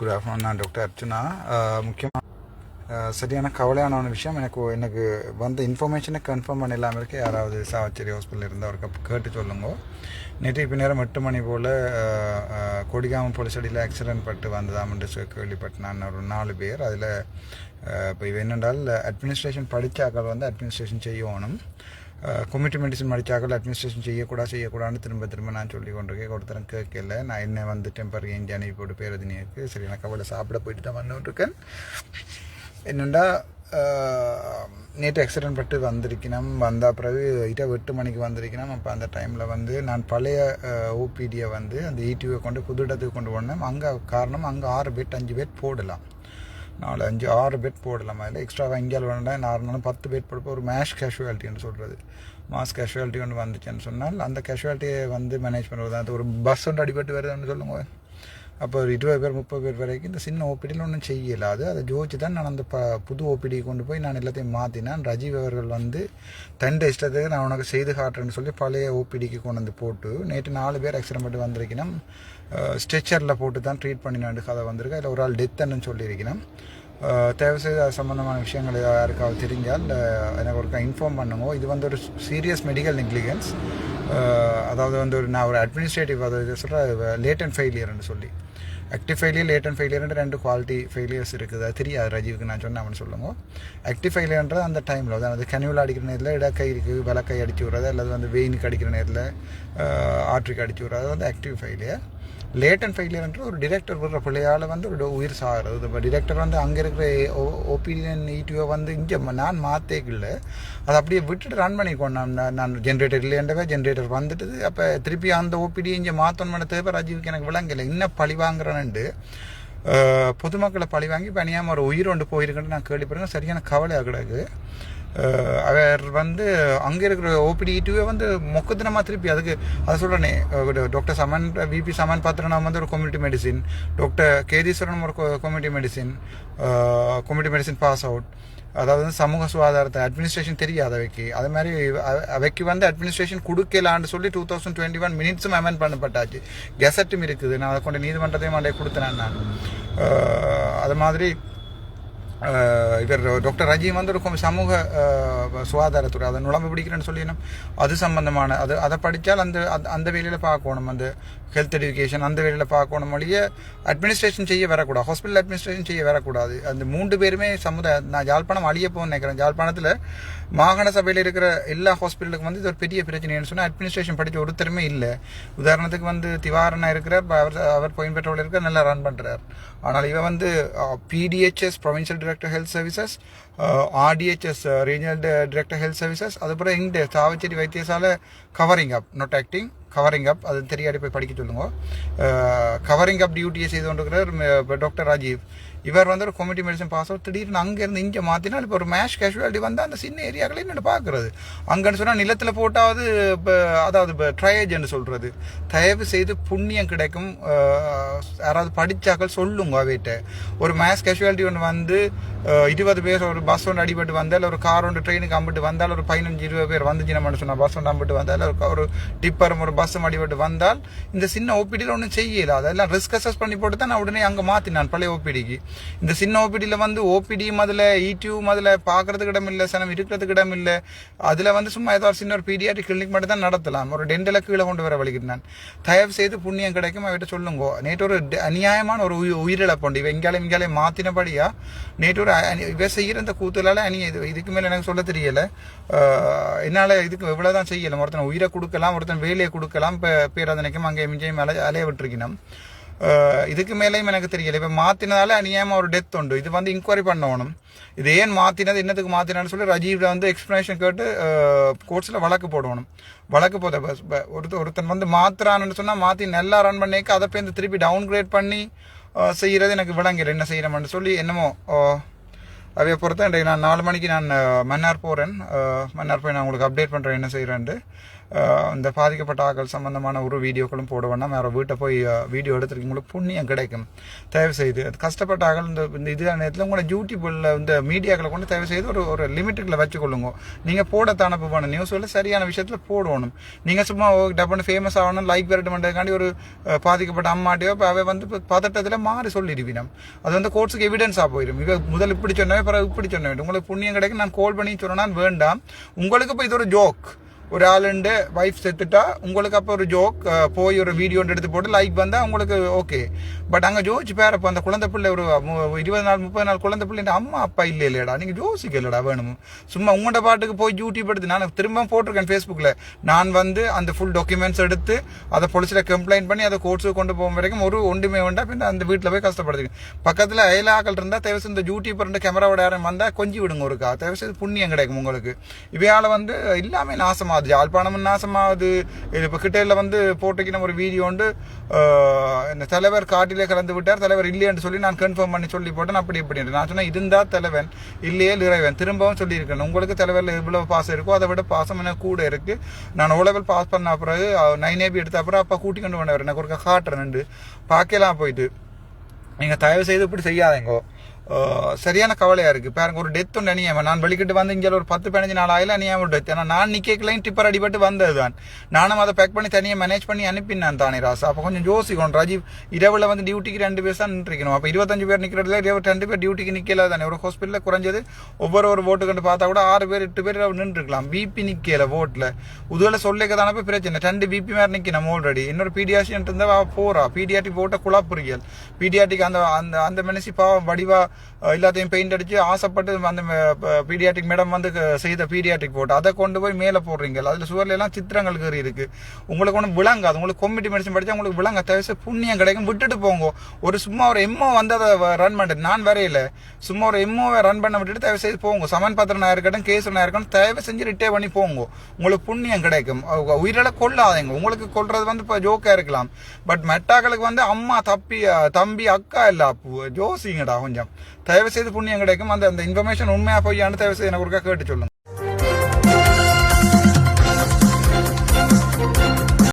Good afternoon நான் doctor Archuna முக்கியமாக சரியான கவலையான ஒரு விஷயம். எனக்கு எனக்கு வந்த இன்ஃபர்மேஷனை கன்ஃபார்ம் பண்ண இல்லாமல் இருக்க யாராவது சாவச்சேரி ஹாஸ்பிட்டலில் இருந்தால் அவருக்கு கேட்டு சொல்லுங்க. நேற்று இப்போ நேரம் எட்டு மணி போல் கொடிகாம போலீஸ் அடியில் ஆக்சிடென்ட் பட்டு வந்ததாமன்று சொ- கேள்விப்பட்டு நான் ஒரு நாலு பேர். அதில் இப்போ இவ என்னென்றால் அட்மினிஸ்ட்ரேஷன் படித்தாக்கள் வந்து அட்மினிஸ்ட்ரேஷன் செய்யணும். கம்யூனிட்டி மெடிசன் படித்தாக்கள் அட்மினிஸ்ட்ரேஷன் செய்யக்கூடாது செய்யக்கூடாதுன்னு திரும்ப திரும்ப நான் சொல்லி கொண்டிருக்கேன். ஒருத்தரும் கேட்கல. நான் என்ன வந்து டெம்பரரி இங்கே அனுப்பி போட்டு பேரதினியருக்கு சரி நான் கவலை சாப்பிட போயிட்டு தான் வந்துட்டுருக்கேன் என்னென்னா நேற்று ஆக்சிடென்ட் பட்டு வந்திருக்கணும். வந்த பிறகு இட்ட எட்டு மணிக்கு வந்திருக்கணும். அப்போ அந்த டைமில் வந்து நான் பழைய ஓபிடியை வந்து அந்த ஈடியூவை கொண்டு புது இடத்துக்கு கொண்டு போனேன் அங்கே காரணம் அங்கே ஆறு பெட் அஞ்சு பெட் போடலாம். நாலு அஞ்சு ஆறு பெட் போடலாம்? அதில் எக்ஸ்ட்ரா இங்கே வேண்டாம் நார்மலாக பத்து பெட் போடுப்போம் ஒரு மேஷ் கேஷுவாலிட்டின்னு சொல்கிறது மாஸ் கேஷுவாலிட்டி ஒன்று வந்துச்சுன்னு சொன்னால் அந்த கேஷுவாலிட்டியை வந்து மேனேஜ் பண்ணுறது அது ஒரு பஸ் ஒன்று அடிபட்டு வருதுன்னு சொல்லுங்கள் அப்போ ஒரு இருபது பேர் முப்பது பேர் வரைக்கும் இந்த சின்ன ஓபிடியில் ஒன்றும் செய்யலாது அதை ஜோதிச்சு தான் நான் அந்த ப புது ஓபிடி கொண்டு போய் நான் எல்லாத்தையும் மாற்றினேன் ரஜீவ் அவர்கள் வந்து தண்டை இஷ்டத்துக்கு நான் உனக்கு செய்து காட்டுறேன்னு சொல்லி பழைய ஓபிடிக்கு கொண்டு வந்து போட்டு நேற்று நாலு பேர் ஆக்சிடென்ட் பண்ணி வந்திருக்கணும். ஸ்ட்ரெச்சரில் போட்டு தான் ட்ரீட் பண்ணினாண்டு கதை வந்திருக்கு. அதில் ஒரு ஆள் டெத்துன்னு சொல்லியிருக்கணும். தேவைசெய்து அது சம்மந்தமான விஷயங்கள் யாருக்காவது தெரிஞ்சால் எனக்கு ஒரு இன்ஃபார்ம் பண்ணுங்க. இது வந்து ஒரு சீரியஸ் மெடிக்கல் நெக்லிகன்ஸ் அதாவது வந்து ஒரு நான் ஒரு அட்மினிஸ்ட்ரேட்டிவ் அதாவது சொல்கிற லேட் அண்ட் ஃபெயிலியர்னு சொல்லி. ஆக்டிவ் ஃபெயிலியர் லேட் அண்ட் ஃபெயிலியர்ன்ற ரெண்டு குவாலிட்டி ஃபெயிலியர்ஸ் இருக்குது. அது தெரியாது ரஜீவுக்கு நான் சொன்னேன் அவன் சொல்லுங்க. ஆக்டிவ் ஃபெயிலியர்ன்றது அந்த டைமில் அதாவது கனிவில் அடிக்கிற நேரத்தில் இடக்கை இருக்குது விளக்கை அடிச்சு விட்றது அல்லது வந்து வெயினுக்கு அடிக்கிற நேரத்தில் ஆற்றுக்கு அடிச்சு விட்றது அது வந்து ஆக்டிவ் ஃபெயிலியர் லேட் அண்ட் ஃபெயிலியர்ன்ற ஒரு டிரெக்டர் விடுற பிள்ளையால் வந்து ஒரு உயிர் சாகிறது. இப்போ டிரெக்டர் வந்து அங்கே இருக்கிற ஒப்பீனியன் ஈடிஓ வந்து இங்கே நான் மாற்றேக்கில்ல அதை அப்படியே விட்டுட்டு ரன் பண்ணிக்கோ நான் நான் ஜென்ரேட்டர் இல்லைன்றவே ஜென்ரேட்டர் வந்துட்டு அப்போ திருப்பி அந்த ஓபிடி இங்கே மாற்றணும் தேவை ராஜீவுக்கு எனக்கு விளங்கலை. இன்னும் பழி வாங்குறேன்ட்டு பொதுமக்களை பழி வாங்கி பணியாமல் ஒரு உயிர் ஒன்று போயிருக்குன்னு நான் கேள்விப்படுறேன். சரியான கவலையாக கிடக்கு. அவர் வந்து அங்கே இருக்கிற ஓபிடி டூவே வந்து மொக்கத்தினமாக திருப்பி அதுக்கு அதை சொல்கிறேனே டாக்டர் சமன் விபி சமன் பாத்திரனா வந்து ஒரு கம்யூனிட்டி மெடிசின் டாக்டர் கேதீஸ்வரன் ஒரு community medicine community medicine pass out அதாவது வந்து சமூக சுகாதாரத்தை அட்மினிஸ்ட்ரேஷன் தெரியாது அவைக்கு. அது மாதிரி அவைக்கு வந்து அட்மினிஸ்ட்ரேஷன் கொடுக்கலான்னு சொல்லி டூ தௌசண்ட் டுவெண்ட்டி ஒன் மினிட்ஸும் அமெண்ட் பண்ணப்பட்டாச்சு. கெசட்டும் இருக்குது. நான் அதை கொண்டு நீதிமன்றத்தையும் அடைய கொடுத்தேன் நான். அது மாதிரி இவர் டாக்டர் ரஜீவ் வந்து ஒரு சமூக சுகாதாரத்துறை அதை நுழம்பு பிடிக்கிறேன்னு சொல்லினோம் அது சம்பந்தமான அது அதை படித்தால் அந்த அந்த- அந்த வேலையில் பார்க்கணும். அந்த ஹெல்த் எஜுகேஷன் அந்த வேலையில் பார்க்கணும் ஒழிய அட்மினிஸ்ட்ரேஷன் செய்ய வரக்கூடாது. ஹாஸ்பிட்டல் அட்மினிஸ்ட்ரேஷன் செய்ய வரக்கூடாது. அந்த மூன்று பேருமே சமுதாய நான் யாழ்ப்பாணம் அழிய போகணும்னு நினைக்கிறேன். யாழ்ப்பாணத்தில் மாகாண சபையில் இருக்கிற எல்லா ஹாஸ்பிட்டலுக்கும் வந்து இது ஒரு பெரிய பிரச்சனைன்னு சொன்னால் அட்மினிஸ்ட்ரேஷன் படித்த ஒருத்தருமே இல்லை. உதாரணத்துக்கு வந்து திவாரணா இருக்கிறார் அவர் அவர் பாயிண்ட் பெட்ரோல் இருக்கிற நல்லா ரன் பண்ணுறார் ஆனால் இவன் வந்து PDHS provincial director health services RDHS regional director health services அதுக்கப்புறம் இங்கே சாவச்சேரி வைத்தியசாலை covering up not acting covering up அது தெரியாடி போய் படிக்க சொல்லுங்க. கவரிங் அப் டியூட்டியை செய்து கொண்டிருக்கிறார் டாக்டர் ராஜீவ். இவர் வந்து ஒரு கம்யூனிட்டி மெடிசன் பாஸ் அவுட் திடீர்னு அங்கேருந்து இங்கே மாற்றினா இப்போ ஒரு மேஷ் கேஷுவாலிட்டி வந்து அந்த சின்ன ஏரியாக்களே என்ன பார்க்குறது. அங்கேன்னு சொன்னால் நிலத்தில் போட்டாவது இப்போ அதாவது இப்போ ட்ரையேஜ்னு சொல்கிறது தயவு செய்து புண்ணியம் கிடைக்கும். யாராவது படித்தாக்கள் சொல்லுங்க அவைகிட்ட ஒரு மேஷ் கேஷுவாலிட்டி ஒன்று வந்து இருபது பேர் ஒரு பஸ் ஒன்று அடிபட்டு வந்தால் ஒரு கார் ஒன்று ட்ரெயினுக்கு அம்பிட்டு வந்தால் ஒரு பதினஞ்சு இருபது பேர் வந்துச்சுன்னு சொன்னால் பஸ் ஒன்று அம்பிட்டு வந்தால் ஒரு ஒரு டிப்பரும் ஒரு பஸ்ஸும் அடிபட்டு வந்தால் இந்த சின்ன ஓபிடியில் ஒன்றும் செய்யல. அதெல்லாம் ரிஸ்க் அசஸ் பண்ணி போட்டு தான் நான் உடனே அங்கே மாற்றினான் பழைய ஓபிடிக்கு இந்த சின்ன ஓபிடியில் வந்து ஓபிடியும் அதில் ஈடியும் அதில் பார்க்கறதுக்கு இடம் இல்லை சனம் இருக்கிறதுக்கு இடம் இல்லை. அதில் வந்து சும்மா ஏதோ சின்ன ஒரு பீடியாட்டிக் கிளினிக் மட்டும் தான் நடத்தலாம். ஒரு டென்டலை கீழே கொண்டு வர வழிக்கிறேன் தயவு செய்து புண்ணியம் கிடைக்கும் அவர்கிட்ட சொல்லுங்க. நேற்று ஒரு அநியாயமான ஒரு உயி- உயிரிழப்புண்டு இவ எங்காலையும் இங்காலே மாற்றினபடியா நேற்று ஒரு அனி- இவ செய்கிற இந்த கூத்துலால அணி இது இதுக்கு மேலே எனக்கு சொல்ல தெரியலை. என்னால் இதுக்கு எவ்வளோ இவ்வளவுதான் செய்யலாம் ஒருத்தன் உயிரை கொடுக்கலாம் ஒருத்தன் வேலையை கொடுக்கலாம் இப்போ பேராதனைக்கும் அங்கே மிஞ்சையும் அலைய அலைய விட்டுருக்கணும். இதுக்கு மேலேயும் எனக்கு தெரியல. இப்போ மாற்றினதால அநியாயமா ஒரு டெத் உண்டு. இது வந்து இன்கொயரி பண்ணணும். இது ஏன் மாற்றினது என்னத்துக்கு மாற்றினான்னு சொல்லி ரஜீவ்ல வந்து எக்ஸ்ப்ளனேஷன் கேட்டு கோர்ட்ஸில் வழக்கு போடணும். வழக்கு போத பஸ் ஒருத்தன் வந்து மாத்துறான்னு சொன்னால் மாற்றி நல்லா ரன் பண்ணிக்க அதை போய் திருப்பி டவுன் கிரேட் பண்ணி செய்கிறது எனக்கு விளங்கல. என்ன செய்கிறோம்னு சொல்லி என்னமோ அவைய பொறுத்த இன்றைக்கு நான் நாலு மணிக்கு நான் மன்னார் போகிறேன் மன்னார் போய் நான் உங்களுக்கு அப்டேட் பண்ணுறேன் என்ன செய்கிறேன்ட்டு இந்த பாதிக்கப்பட்ட ஆக்கள் சம்மந்தமான ஒரு வீடியோக்களும் போட வேறு வீட்டை போய் வீடியோ எடுத்துருக்கீங்களுக்கு புண்ணியம் கிடைக்கும். தயவு செய்து அது கஷ்டப்பட்ட ஆக்கள் இந்த இந்த இது நேரத்தில் உங்களோட யூடியூப்பில் இந்த மீடியாக்களை கொண்டு தயவு செய்து ஒரு ஒரு லிமிட்டுக்குள்ளே வச்சுக்கொள்ளுங்க. நீங்கள் போட தானப்பு பண்ண சரியான விஷயத்தில் போடணும். நீங்கள் சும்மா டப்புன்னு ஃபேமஸ் ஆகணும் லைக் வரட்டுமென்றதுக்காண்டி ஒரு பாதிக்கப்பட்ட அம்மாட்டையோ இப்போ அவை வந்து இப்போ பதட்டத்தில் மாறி சொல்லிடுவினம். அது வந்து கோர்ட்ஸுக்கு எவிடன்ஸாக போயிடும் இவ முதல் இப்படி சொன்னவே பிறகு இப்படி சொன்னவே. உங்களுக்கு புண்ணியம் கிடைக்கும். நான் கால் பண்ணி சொன்னால் வேண்டாம். உங்களுக்கு இப்போ இது ஒரு ஜோக் ஒரு ஆளுண்டு வைஃப் செத்துட்டா உங்களுக்கு அப்போ ஒரு ஜோக் போய் ஒரு வீடியோ எடுத்து போட்டு லைக் வந்தால் உங்களுக்கு ஓகே பட் அங்கே ஜோதிச்சு பேர் அந்த குழந்தை பிள்ளை ஒரு இருபது நாள் முப்பது நாள் குழந்தை பிள்ளை அம்மா அப்பா இல்லை இல்லையடா நீங்கள் இல்லைடா வேணும் சும்மா உங்களோட பாட்டுக்கு போய் யூடியூப் எடுத்து நான் திரும்ப போட்டிருக்கேன் ஃபேஸ்புக்கில் நான் வந்து அந்த ஃபுல் டாக்குமெண்ட்ஸ் எடுத்து அதை போலீஸில் கம்ப்ளைண்ட் பண்ணி அதை கோர்ட்ஸுக்கு கொண்டு போகும் வரைக்கும் ஒரு ஒன்றுமே வேண்டாம். பின் அந்த வீட்டில் போய் கஷ்டப்படுதுங்க. பக்கத்தில் அயலாக்கள் இருந்தால் தேவை இந்த யூடியூப் ரெண்டு கேமராவோட யாரும் வந்தால் கொஞ்சி விடுங்க ஒருக்கா தேவை செய்து புண்ணியம் கிடைக்கும் உங்களுக்கு. இவையால் வந்து எல்லாமே நாசமாகுது. யாழ்ப்பாணமும் நாசமாகுது. இப்போ கிட்டையில் வந்து போட்டுக்கின ஒரு வீடியோ உண்டு. இந்த தலைவர் காட்டில் கலந்து விட்டார் தலைவர் இல்லையென்று சொல்லி நான் கன்ஃபார்ம் பண்ணி சொல்லி போட்டேன். அப்படி இப்படி நான் சொன்னேன் இருந்தால் தலைவன் இல்லையே இறைவன். திரும்பவும் சொல்லியிருக்கேன் உங்களுக்கு தலைவரில் இவ்வளோ பாசம் இருக்கோ அதை விட பாசம் எனக்கு கூட இருக்கு. நான் ஓலவில் பாஸ் பண்ண பிறகு நைன் ஏபி எடுத்த அப்புறம் அப்பா கூட்டி கொண்டு வந்தவர் எனக்கு ஒரு காட்டுறேன் பார்க்கலாம் போயிட்டு. நீங்கள் தயவு செய்து இப்படி செய்யாதீங்கோ. சரியான கவலையா இருக்கு. பாருங்க ஒரு டெத் ஒன்று அணியாமல் நான் வெளிக்கிட்டு வந்து இங்கே ஒரு பத்து பதினஞ்சு நாள் ஆயில அணியாமல் ஒரு டெத் ஏன்னா நான் நிக்கலையும் டிப்பர் அடிபட்டு வந்தது தான் நானும் அதை பேக் பண்ணி தனியாக மேனேஜ் பண்ணி அனுப்பினேன் தானே ராசா. அப்போ கொஞ்சம் யோசிக்கணும். ராஜீவ் இரவில் வந்து டியூட்டிக்கு ரெண்டு பேர் தான் நின்றுக்கணும் அப்போ இருபத்தஞ்சு பேர் நிற்கிறதுல இருபத்தி ரெண்டு பேர் டியூட்டிக்கு நிக்கல தானே. ஒரு ஹாஸ்பிட்டலில் குறைஞ்சது ஒவ்வொரு ஒரு ஓட்டு கண்டு பார்த்தா கூட ஆறு பேர் எட்டு பேர் நின்றுருக்கலாம். பிபி நிக்கல ஓட்டில் உதுவில் சொல்லிக்க தானே போய் பிரச்சனை. ரெண்டு பிபி மாதிரி நிற்கணும் ஆல்ரெடி இன்னொரு பீடியாஷியன் இருந்தால் போகிறா பிடிஆர்டி போட்ட குழாப்புரியல் பிடிஆர்டிக்கு அந்த அந்த அந்த மனசி பாவம் வடிவாக எல்லாத்தையும் பெயிண்ட் அடிச்சு ஆசைப்பட்டு அந்த பீடியாட்டிக் மேடம் வந்து செய்த பீடியாட்டிக் போட்டு அதை கொண்டு போய் மேலே போடுறீங்க. அதில் சுவர்ல எல்லாம் சித்திரங்கள் கறி இருக்கு. உங்களுக்கு ஒன்றும் விளங்காது. உங்களுக்கு கொம்பிட்டி மெடிசன் படித்தா உங்களுக்கு விளங்க தயவுசு புண்ணியம் கிடைக்கும். விட்டுட்டு போங்க. ஒரு சும்மா ஒரு எம்மோ வந்து அதை ரன் பண்ணுறது நான் வரையில சும்மா ஒரு எம்மோவை ரன் பண்ண விட்டுட்டு தயவு செய்து போங்க. சமன் பத்திரனா இருக்கட்டும் கேஸ் இருக்கட்டும் தயவு செஞ்சு ரிட்டே பண்ணி போங்க. உங்களுக்கு புண்ணியம் கிடைக்கும். அவங்க உயிரில கொள்ளாதீங்க. உங்களுக்கு கொள்றது வந்து இப்போ ஜோக்காக இருக்கலாம். பட் மெட்டாக்களுக்கு வந்து அம்மா தப்பி தம்பி அக்கா இல்லை அப்பு. ஜோசிங்கடா கொஞ்சம். தயவு செய்து புண்ணியம் கிடைக்கும். அந்த அந்த இன்ஃபர்மேஷன் உண்மையாக பொய்யான்னு தயவு செய்து எனக்கு ஒருக்கா கேட்டு சொல்லுங்கள்